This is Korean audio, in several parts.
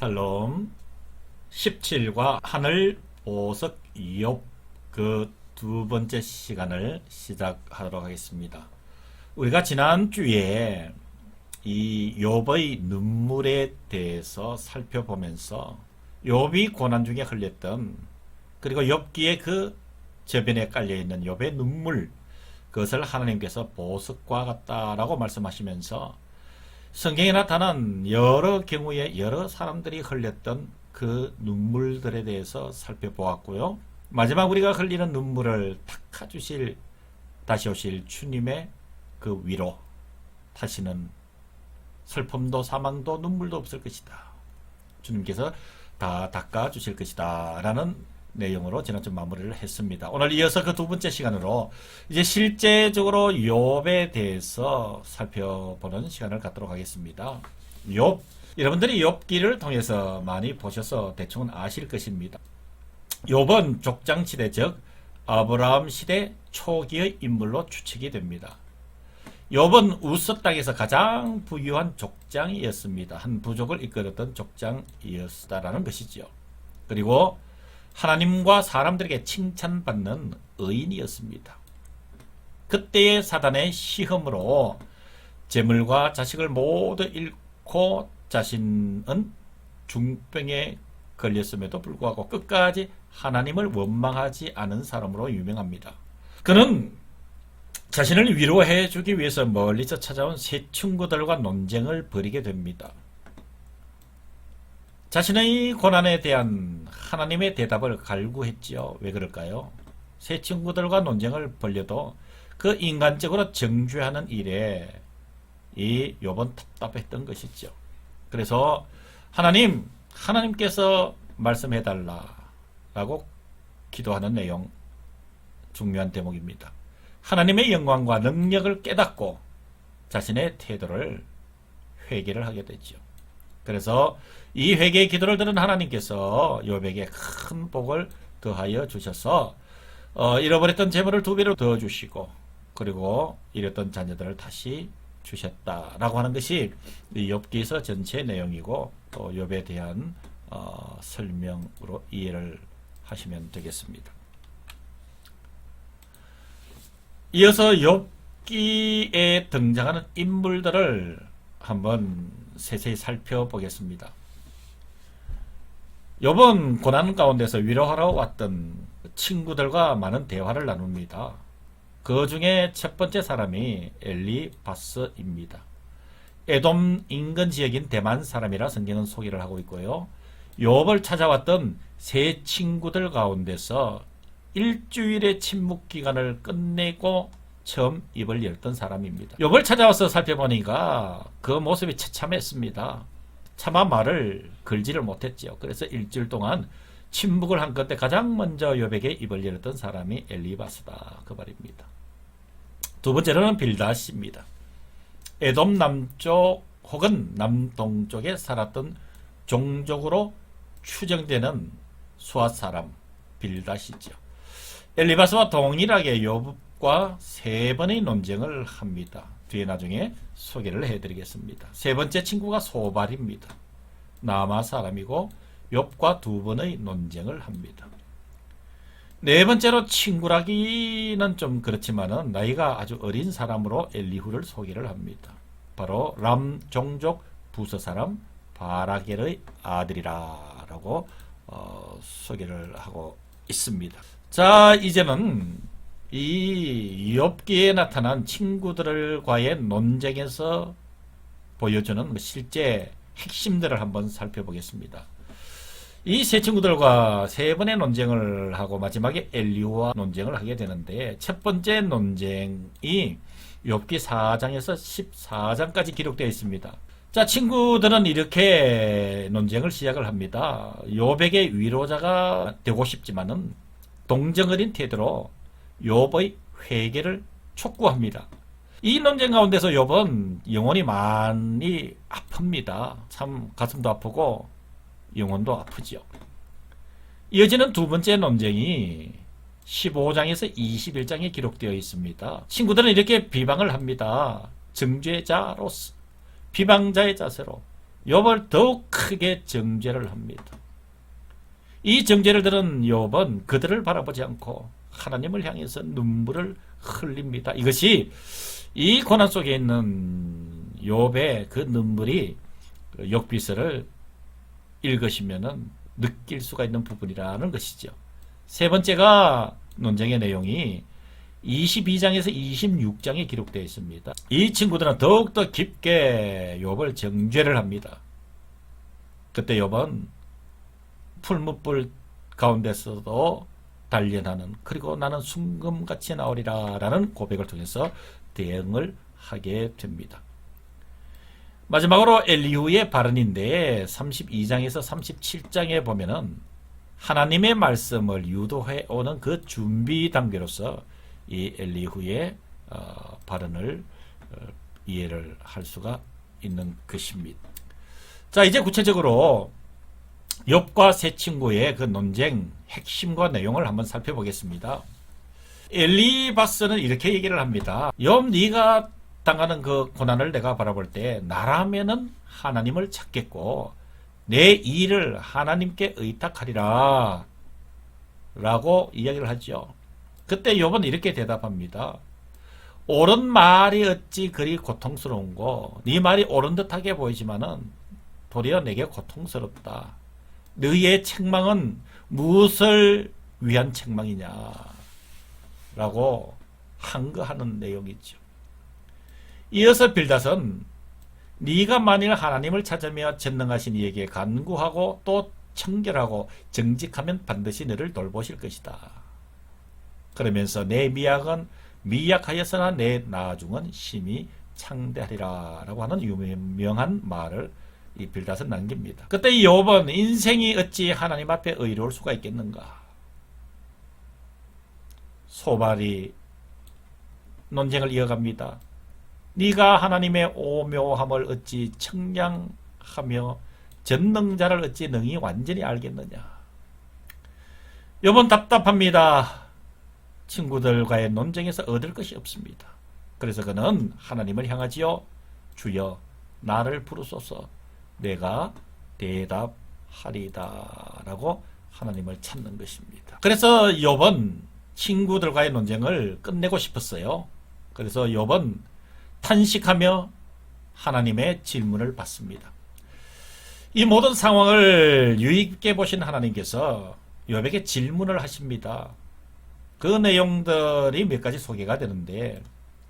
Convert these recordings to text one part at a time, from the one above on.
살롬 17과 하늘 보석 이업 그두 번째 시간을 시작하도록 하겠습니다. 우리가 지난주에 이 욥의 눈물에 대해서 살펴보면서 욥이 고난 중에 흘렸던 그리고 욥기에 그 저변에 깔려 있는 욥의 눈물 그것을 하나님께서 보석과 같다라고 말씀하시면서 성경에 나타난 여러 경우에 여러 사람들이 흘렸던 그 눈물들에 대해서 살펴보았고요. 마지막 우리가 흘리는 눈물을 닦아주실 다시 오실 주님의 그 위로 다시는 슬픔도 사망도 눈물도 없을 것이다. 주님께서 다 닦아주실 것이다. 라는 내용으로 지난주 마무리를 했습니다. 오늘 이어서 그 두 번째 시간으로 이제 실제적으로 욥에 대해서 살펴보는 시간을 갖도록 하겠습니다. 욥 여러분들이 욥기를 통해서 많이 보셔서 대충은 아실 것입니다. 욥은 족장 시대 즉 아브라함 시대 초기의 인물로 추측이 됩니다. 욥은 우스 땅에서 가장 부유한 족장이었습니다. 한 부족을 이끌었던 족장이었다라는 것이죠. 그리고 하나님과 사람들에게 칭찬받는 의인이었습니다. 그때의 사단의 시험으로 재물과 자식을 모두 잃고 자신은 중병에 걸렸음에도 불구하고 끝까지 하나님을 원망하지 않은 사람으로 유명합니다. 그는 자신을 위로해 주기 위해서 멀리서 찾아온 세 친구들과 논쟁을 벌이게 됩니다. 자신의 고난에 대한 하나님의 대답을 갈구했지요. 왜 그럴까요? 세 친구들과 논쟁을 벌려도 그 인간적으로 정죄하는 일에 이 요번 답답했던 것이죠. 그래서 하나님, 하나님께서 말씀해 달라라고 기도하는 내용 중요한 대목입니다. 하나님의 영광과 능력을 깨닫고 자신의 태도를 회개를 하게 되죠. 그래서 이 회개의 기도를 들은 하나님께서 욥에게 큰 복을 더하여 주셔서 어, 잃어버렸던 재물을 두 배로 더 주시고 그리고 잃었던 자녀들을 다시 주셨다라고 하는 것이 이 욥기서 전체 내용이고 또 욥에 대한 어, 설명으로 이해를 하시면 되겠습니다. 이어서 욥기에 등장하는 인물들을 한번 세세히 살펴보겠습니다. 욥은 고난 가운데서 위로하러 왔던 친구들과 많은 대화를 나눕니다. 그 중에 첫 번째 사람이 엘리바스입니다. 에돔 인근 지역인 대만 사람이라 성경은 소개를 하고 있고요. 욥을 찾아왔던 세 친구들 가운데서 일주일의 침묵 기간을 끝내고 처음 입을 열던 사람입니다. 욥을 찾아와서 살펴보니까 그 모습이 처참했습니다. 차마 말을 걸지를 못했지요. 그래서 일주일 동안 침묵을 한 끝에 가장 먼저 욥에게 입을 열었던 사람이 엘리바스다. 그 말입니다. 두 번째로는 빌다시입니다. 에돔 남쪽 혹은 남동쪽에 살았던 종족으로 추정되는 수앗 사람 빌다시죠. 엘리바스와 동일하게 욥 과 세 번의 논쟁을 합니다. 뒤에 나중에 소개를 해드리겠습니다. 세 번째 친구가 소발입니다. 남아 사람이고 욥과 두 번의 논쟁을 합니다. 네 번째로 친구라기는 좀 그렇지만은 나이가 아주 어린 사람으로 엘리후를 소개를 합니다. 바로 람 종족 부서 사람 바라겔의 아들이라라고 어, 소개를 하고 있습니다. 자 이제는 이 엽기에 나타난 친구들과의 논쟁에서 보여주는 뭐 실제 핵심들을 한번 살펴보겠습니다. 이 세 친구들과 세 번의 논쟁을 하고 마지막에 엘리오와 논쟁을 하게 되는데 첫 번째 논쟁이 욥기 4장에서 14장까지 기록되어 있습니다. 자, 친구들은 이렇게 논쟁을 시작을 합니다. 욥에게 위로자가 되고 싶지만은 동정어린 태도로 욥의 회개를 촉구합니다. 이 논쟁 가운데서 욥은 영혼이 많이 아픕니다. 참 가슴도 아프고 영혼도 아프지요. 이어지는 두 번째 논쟁이 15장에서 21장에 기록되어 있습니다. 친구들은 이렇게 비방을 합니다. 정죄자로서 비방자의 자세로 욥을 더욱 크게 정죄를 합니다. 이 정죄를 들은 욥은 그들을 바라보지 않고 하나님을 향해서 눈물을 흘립니다. 이것이 이 고난 속에 있는 욥의 그 눈물이 그 욥기서를 읽으시면은 느낄 수가 있는 부분이라는 것이죠. 세 번째가 논쟁의 내용이 22장에서 26장에 기록되어 있습니다. 이 친구들은 더욱더 깊게 욥을 정죄를 합니다. 그때 욥은 풀무불 가운데서도 단련하는 그리고 나는 순금같이 나오리라라는 고백을 통해서 대응을 하게 됩니다. 마지막으로 엘리후의 발언인데 32장에서 37장에 보면은 하나님의 말씀을 유도해 오는 그 준비 단계로서 이 엘리후의 어, 발언을 어, 이해를 할 수가 있는 것입니다. 자, 이제 구체적으로 욥과 세 친구의 그 논쟁 핵심과 내용을 한번 살펴보겠습니다. 엘리바스는 이렇게 얘기를 합니다. 욥 네가 당하는 그 고난을 내가 바라볼 때 나라면은 하나님을 찾겠고 내 일을 하나님께 의탁하리라 라고 이야기를 하죠. 그때 욥은 이렇게 대답합니다. 옳은 말이 어찌 그리 고통스러운고 네 말이 옳은 듯하게 보이지만은 도리어 내게 고통스럽다. 너희의 책망은 무엇을 위한 책망이냐 라고 항거하는 내용이죠. 이어서 빌닷은 네가 만일 하나님을 찾으며 전능하신 이에게 간구하고 또 청결하고 정직하면 반드시 너를 돌보실 것이다. 그러면서 내 미약은 미약하였으나 내 나중은 심히 창대하리라 라고 하는 유명한 말을 이 빌닷은 남깁니다. 그때 이 욥은 인생이 어찌 하나님 앞에 의로울 수가 있겠는가? 소발이 논쟁을 이어갑니다. 네가 하나님의 오묘함을 어찌 청량하며 전능자를 어찌 능히 완전히 알겠느냐? 욥은 답답합니다. 친구들과의 논쟁에서 얻을 것이 없습니다. 그래서 그는 하나님을 향하지요. 주여 나를 부르소서 내가 대답하리다라고 하나님을 찾는 것입니다. 그래서 욥은 친구들과의 논쟁을 끝내고 싶었어요. 그래서 욥은 탄식하며 하나님의 질문을 받습니다. 이 모든 상황을 유익 있게 보신 하나님께서 욥에게 질문을 하십니다. 그 내용들이 몇 가지 소개가 되는데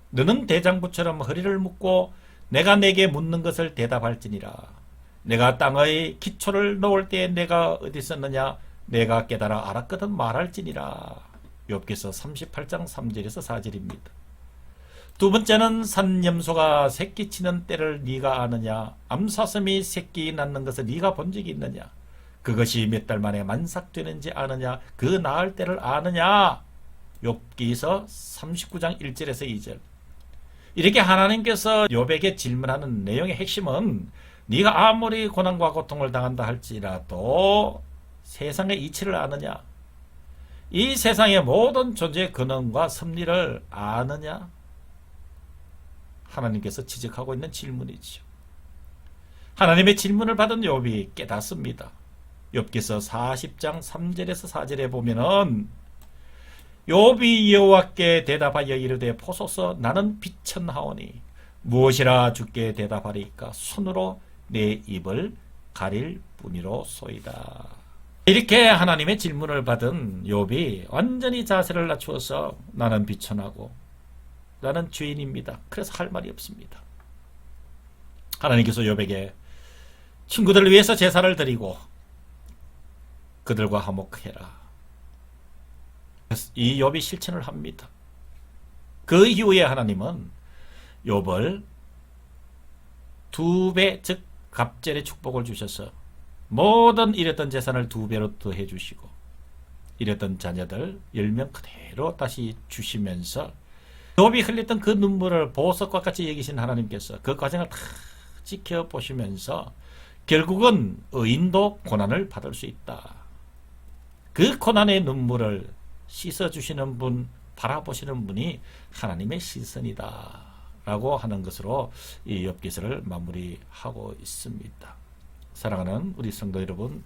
너는 대장부처럼 허리를 묶고 내가 내게 묻는 것을 대답할지니라. 내가 땅의 기초를 놓을 때 내가 어디 있었느냐? 내가 깨달아 알았거든 말할지니라. 욥기서 38장 3절에서 4절입니다. 두 번째는 산염소가 새끼 치는 때를 네가 아느냐? 암사슴이 새끼 낳는 것을 네가 본 적이 있느냐? 그것이 몇 달 만에 만삭되는지 아느냐? 그 낳을 때를 아느냐? 욥기서 39장 1절에서 2절. 이렇게 하나님께서 욥에게 질문하는 내용의 핵심은 네가 아무리 고난과 고통을 당한다 할지라도 세상의 이치를 아느냐? 이 세상의 모든 존재의 근원과 섭리를 아느냐? 하나님께서 지적하고 있는 질문이지요. 하나님의 질문을 받은 욥이 깨닫습니다. 욥기서 40장 3절에서 4절에 보면은 욥이 여호와께 대답하여 이르되 보소서 나는 비천하오니 무엇이라 주께 대답하리까 손으로 내 입을 가릴 뿐이로소이다. 이렇게 하나님의 질문을 받은 욥이 완전히 자세를 낮추어서 나는 비천하고 나는 죄인입니다. 그래서 할 말이 없습니다. 하나님께서 욥에게 친구들을 위해서 제사를 드리고 그들과 화목해라. 이 욥이 실천을 합니다. 그 이후에 하나님은 욥을 두 배, 즉 갑절의 축복을 주셔서 모든 잃었던 재산을 두 배로 더해 주시고 잃었던 자녀들 열 명 그대로 다시 주시면서 욥이 흘렸던 그 눈물을 보석과 같이 여기신 하나님께서 그 과정을 다 지켜보시면서 결국은 의인도 고난을 받을 수 있다. 그 고난의 눈물을 씻어주시는 분, 바라보시는 분이 하나님의 시선이다. 라고 하는 것으로 이 엽기서를 마무리하고 있습니다. 사랑하는 우리 성도 여러분,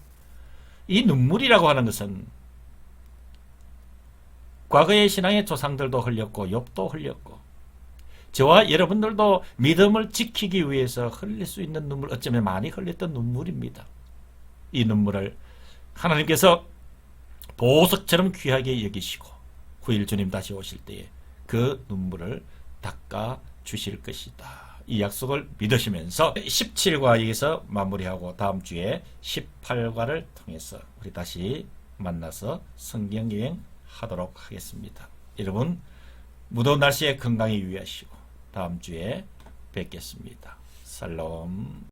이 눈물이라고 하는 것은 과거의 신앙의 조상들도 흘렸고 욥도 흘렸고 저와 여러분들도 믿음을 지키기 위해서 흘릴 수 있는 눈물 어쩌면 많이 흘렸던 눈물입니다. 이 눈물을 하나님께서 보석처럼 귀하게 여기시고 후일 주님 다시 오실 때에 그 눈물을 닦아 주실 것이다. 이 약속을 믿으시면서 17과에서 마무리하고 다음 주에 18과를 통해서 우리 다시 만나서 성경 여행 하도록 하겠습니다. 여러분 무더운 날씨에 건강히 유의하시고 다음 주에 뵙겠습니다. 살롬